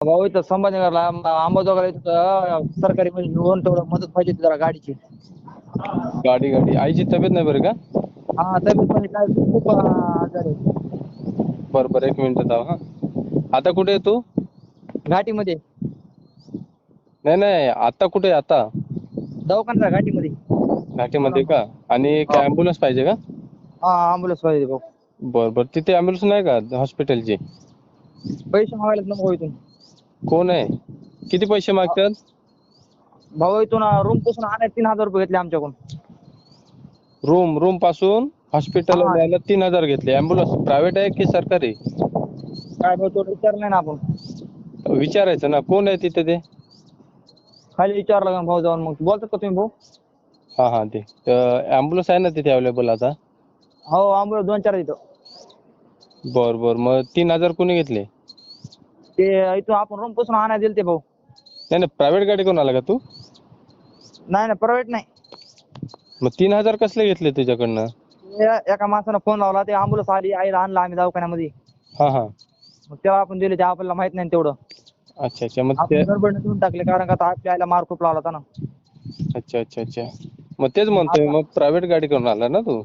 भाऊ इथं संभाजीनगरला अंबाजोगाईला इथं सरकारी म्हणजे घेऊन थोडं मदत पाहिजे होती जरा गाडीची. गाडी गाडी. आईची तब्येत नाही बरं का? हा तब्येत म्हणजे काय खूप आजारी आहे. बरं बरं. एक मिनिट थांब हा. आता कुठे आहे तू? घाटीमध्ये. नाही नाही. आता कुठे आहे? आता. दवाखान्यात घाटीमध्ये. घाटीमध्ये का? आणि काय ॲम्ब्युलन्स पाहिजे का? हा अँब्युलन्स पाहिजे भाऊ. बरं बरं. तिथे ॲम्ब्युलन्स नाही का? हॉस्पिटलची पैसे मागायला नको इथून. कोण आहे? किती पैसे मागतात? भाऊ इथून रूमपासून आणायला तीन हजार रुपये घेतले आमच्याकडून. रूम रूमपासून हॉस्पिटल हा. जायला तीन हजार घेतले. ॲम्ब्युलन्स प्रायव्हेट आहे की सरकारी? काय भाऊ तो विचारलं नाही ना आपण. विचारायचं ना. कोण आहे तिथे ते? खाली विचारलं का भाऊ जाऊन मग? बोलतात का तुम्ही भाऊ? हा हा ते. ॲम्ब्युलन्स आहे ना तिथे अवेलेबल आता? हो अँब्युलन्स दोन चार तिथं बर बर. मग तीन हजार कोणी घेतले? ते इथून आपण रूमपासून आणायला दिले ते भाऊ. नाही नाही प्रायव्हेट गाडी कोण आला का तू? नाही नाही प्रायव्हेट नाही. मग तीन हजार कसले घेतले तुझ्याकडनं ए- एका माणसानं फोन लावला ते अँब्युलन्स आली आईला आणलं आम्ही दवाखान्यामध्ये. हा हा. मग तेव्हा आपण दिले ते आपल्याला माहीत नाही तेवढं. अच्छा अच्छा मग ते आपण गडबडीने देऊन टाकले कारण का आता आपल्या आईला मार खूप लावला होता ना. अच्छा अच्छा अच्छा. मग तेच म्हणतोय मग प्रायव्हेट गाडी करून आला ना तू?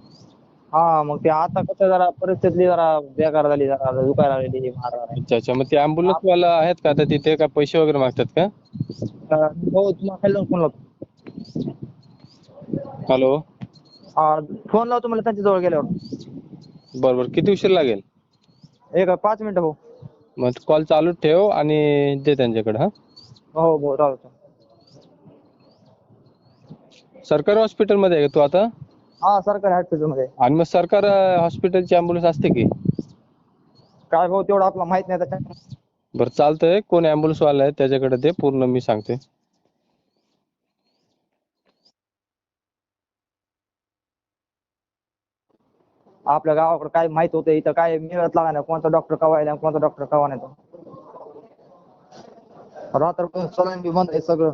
हा मग ते आता कसं जरा परिस्थिती जरा बेकार झाली जरा दुखायला लागलेली मार अच्छा अच्छा मग ते ambulance वाला आहेत का? आता तिथे का पैसे वगैरे मागतात का? हो तुम्हाला खाली जाऊन फोन लावतो. हॅलो हा, फोन लावतो मला त्यांच्या जवळ गेल्यावर. बर बर किती उशीर लागेल? एक पाच मिनिटं भाऊ मग कॉल चालू ठेव आणि दे त्यांच्याकडे हा. हो हो चालतं सरकारी hospital मध्ये आहे का तू आता? हा सरकारी हॉस्पिटलमध्ये. आणि मग सरकार हॉस्पिटलची ambulance असते की? काय भाऊ तेवढं आपलं माहीत नाही त्याच्या बरं चालतंय. कोण ambulance वाला आहे त्याच्याकडे दे. पूर्ण मी सांगते. आपल्या गावाकडे काय माहीत होतं इथं काय मिळत लागा नाही. कोणता डॉक्टर कवा येईल आणि कोणता डॉक्टर कवा नाही तो. रात्र सलाईन बी बंद आहे सगळं.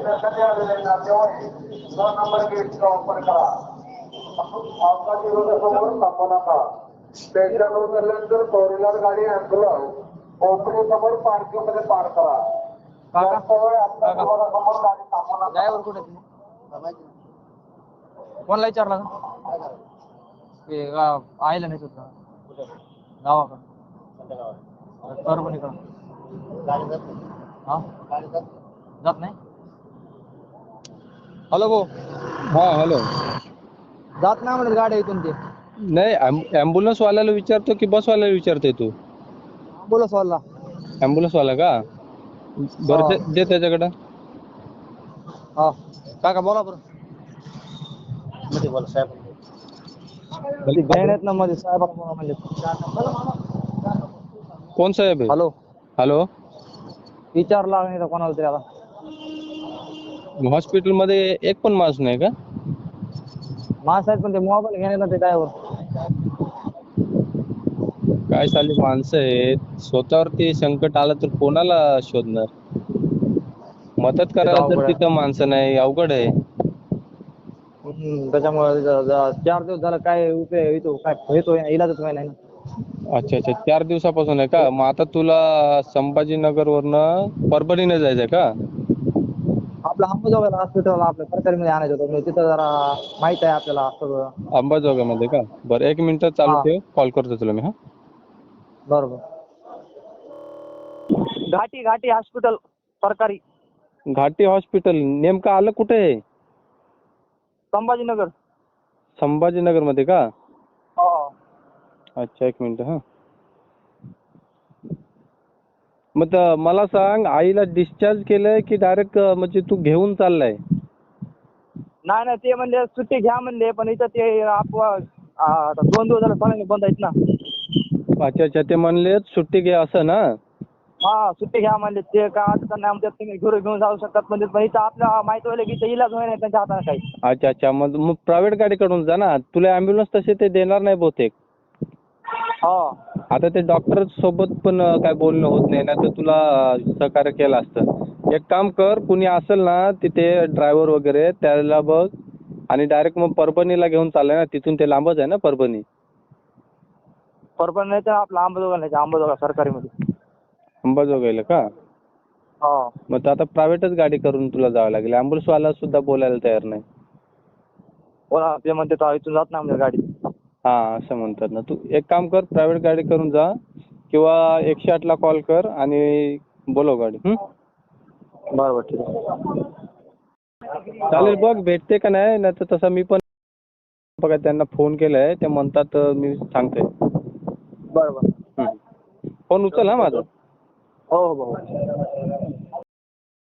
पेशंटला आलेले नातेवाईक दोन नंबर गेटचा वापर करा अपघात विरोधासमोर थांबू नका फोर व्हीलर गाडी ऍम्ब्युलन्स ओपडी समोर पार्किंगमध्ये पार्क करा कारण सवय आपल्या गाडी थांबू नका ड्रायव्हर कुठे कोणाला विचारला का ते नाही होत गावाकडं परभणीकडं जात नाही हॅलो भाऊ. हा हॅलो. जात नाही म्हणत गाड्या इथून ते. नाही ॲम्ब्युलन्स वाल्याला विचारतो की बस वाल्याला विचारतोय तू? बोला सवालला ॲम्ब्युलन्स वाला का? बरं दे- दे त्याच्याकडं. हा. काका बोला बरं. ती बहीण आहेत ना मध्ये साहेबाला बोला म्हणले कोण साहेब आहे? हॅलो. हॅलो. विचारला नाही तर कोणाला तरी आता. हॉस्पिटलमध्ये एक पण माणूस नाही का? माणसं आहेत पण ते मोबाईल घेणे ना ते ड्रायव्हर काय चालली माणसं आहेत? स्वतःवरती संकट आलं तर कोणाला शोधणार? मदत करायला अवघड तर आहे. तिथं माणसं नाही अवघड आहे. त्याच्यामुळे चार दिवस झालं काय उपयोग येतो काय येतो इलाजच नाही ना. अच्छा अच्छा चार दिवसापासून आहे का? मग आता तुला संभाजीनगरवरनं परभणीने जायचंय का? आपलं अंबाजोगाईला हॉस्पिटल आपल्या सरकारीमध्ये आणायचं होतं. म्हणजे तिथं जरा माहीत आहे आपल्याला सगळं. अंबाजोगाईमध्ये का? बरं एक मिनिट चालू हा. ठेव. कॉल करतो तुला मी हा? बरोबर. घाटी घाटी हॉस्पिटल सरकारी घाटी हॉस्पिटल नेमकं आलं कुठे? आहे संभाजीनगर. संभाजीनगरमध्ये का? हो. अच्छा एक मिनिट हा. मग त- मला सांग आईला डिस्चार्ज केलंय की डायरेक्ट म्हणजे तू घेऊन चाललाय? नाही नाही ते म्हणले सुट्टी घ्या म्हणले पण इथं ते आपवा आ, आता दोन दिवस झाले बंद आहेत ना. अच्छा अच्छा ते म्हणले सुट्टी घे असं ना? हा सुट्टी घ्या म्हणले ते का अडचण नाही आमच्यात तुम्ही घरी घेऊन जाऊ शकतात म्हणजे पण इथं आपल्या माहिती व्हायला की इथं इलाज होईल त्यांच्या हाताने काही. अच्छा अच्छा मग मग प्रायव्हेट गाडीकडून जा ना. तुला ॲम्ब्युलन्स तसे ते देणार नाही बहुतेक. हो. आता ते डॉक्टर सोबत पण काय बोलणं होत नाही. ना तर तुला सहकार्य केलं असतं. एक काम कर कुणी असेल ना तिथे ड्रायव्हर वगैरे त्याला बघ. आणि डायरेक्ट मग परभणीला घेऊन चाललाय ना तिथून ते लांबच आहे ना परभणी? परपण नाही तर आपलं अंबाजोगाई नाही अंबाजोगाई सरकारीमध्ये अंबाजोगाईला का? हो. मग तर आता प्रायव्हेटच गाडी करून तुला जावं लागेल. ॲम्ब्युलन्सवाला सुद्धा बोलायला तयार नाही. बोला ते म्हणते इथून जात नाही म्हणजे गाडी हां असं म्हणतात ना. तू एक काम कर प्रायव्हेट गाडी करून जा किंवा एकशे आठला कॉल कर आणि बोलव गाडी. हं? बरं बरं ठीक आहे. चालेल बघ भेटते का नाही नाही तर तसं मी पण बघा त्यांना फोन केलाय ते म्हणतात अं, मी सांगते बरं बरं फोन उचल हा माझा. हो हो हो.